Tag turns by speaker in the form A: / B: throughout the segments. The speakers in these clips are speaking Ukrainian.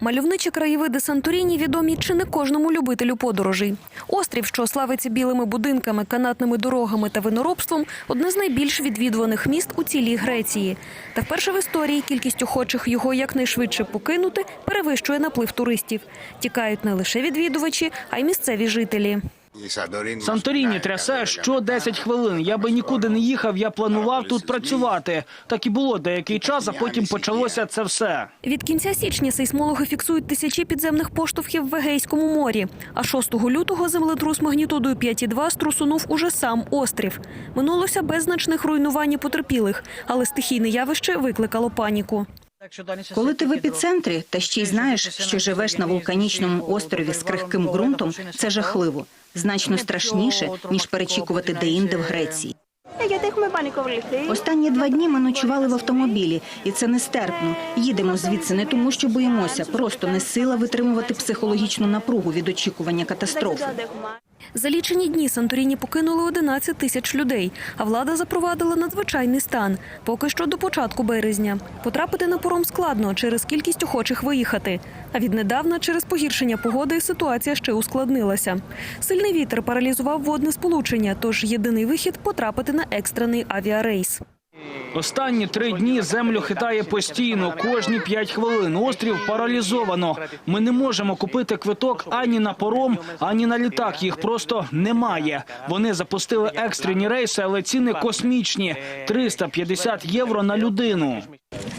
A: Мальовничі краєвиди Санторіні відомі чи не кожному любителю подорожей. Острів, що славиться білими будинками, канатними дорогами та виноробством, одне з найбільш відвідуваних міст у цілій Греції. Та вперше в історії кількість охочих його якнайшвидше покинути перевищує наплив туристів. Тікають не лише відвідувачі, а й місцеві жителі.
B: Санторіні трясе що 10 хвилин. Я би нікуди не їхав, я планував тут працювати. Так і було деякий час, а потім почалося це все.
A: Від кінця січня сейсмологи фіксують тисячі підземних поштовхів в Егейському морі. А 6 лютого землетрус магнітудою 5,2 струсунув уже сам острів. Минулося без значних руйнувань і потерпілих, але стихійне явище викликало паніку.
C: Коли ти в епіцентрі, та ще й знаєш, що живеш на вулканічному острові з крихким ґрунтом, це жахливо, значно страшніше ніж перечікувати деінде в Греції. Останні два дні ми ночували в автомобілі, і це нестерпно. Їдемо звідси не тому, що боїмося, просто не сила витримувати психологічну напругу від очікування катастрофи.
A: За лічені дні Санторіні покинули 11 тисяч людей, а влада запровадила надзвичайний стан. Поки що до початку березня. Потрапити на пором складно через кількість охочих виїхати. А віднедавна через погіршення погоди ситуація ще ускладнилася. Сильний вітер паралізував водне сполучення, тож єдиний вихід потрапити на екстрений авіарейс.
B: Останні три дні землю хитає постійно, кожні п'ять хвилин. Острів паралізовано. Ми не можемо купити квиток ані на пором, ані на літак. Їх просто немає. Вони запустили екстрені рейси, але ціни космічні 350 євро на людину.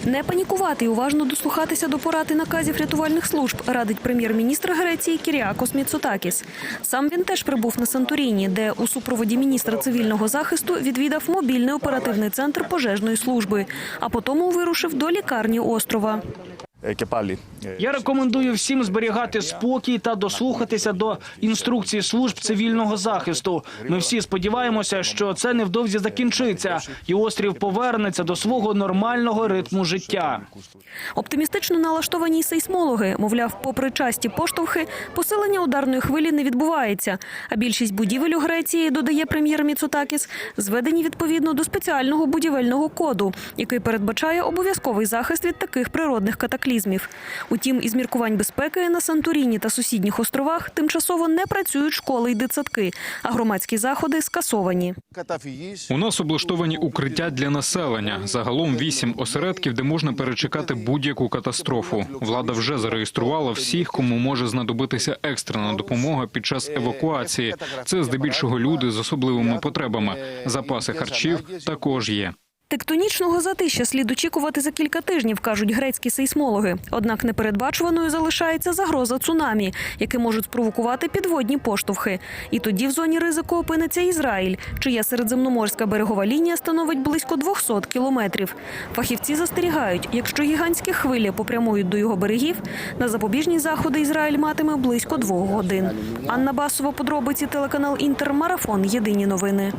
A: Не панікувати і уважно дослухатися до порад і наказів рятувальних служб, радить прем'єр-міністр Греції Кіріакос Міцотакіс. Сам він теж прибув на Санторіні, де у супроводі міністра цивільного захисту відвідав мобільний оперативний центр пожежної служби, а потім вирушив до лікарні острова.
D: Е, е,
B: Я рекомендую всім зберігати спокій та дослухатися до інструкцій служб цивільного захисту. Ми всі сподіваємося, що це невдовзі закінчиться, і острів повернеться до свого нормального ритму життя.
A: Оптимістично налаштовані сейсмологи, мовляв, попри часті поштовхи, посилення ударної хвилі не відбувається. А більшість будівель у Греції додає прем'єр Міцутакіс зведені відповідно до спеціального будівельного коду, який передбачає обов'язковий захист від таких природних катаклізмів катаклізмів. Утім, із міркувань безпеки на Сантуріні та сусідніх островах тимчасово не працюють школи й дитсадки, а громадські заходи скасовані.
E: У нас облаштовані укриття для населення. Загалом вісім осередків, де можна перечекати будь-яку катастрофу. Влада вже зареєструвала всіх, кому може знадобитися екстрена допомога під час евакуації. Це здебільшого люди з особливими потребами. Запаси харчів також є.
A: Тектонічного затища слід очікувати за кілька тижнів, кажуть грецькі сейсмологи. Однак непередбачуваною залишається загроза цунамі, яке можуть спровокувати підводні поштовхи. І тоді в зоні ризику опиниться Ізраїль, чия середземноморська берегова лінія становить близько 200 кілометрів. Фахівці застерігають, якщо гігантські хвилі попрямують до його берегів, на запобіжні заходи Ізраїль матиме близько двох годин. Анна Басова, подробиці телеканал Інтер, марафон. Єдині новини.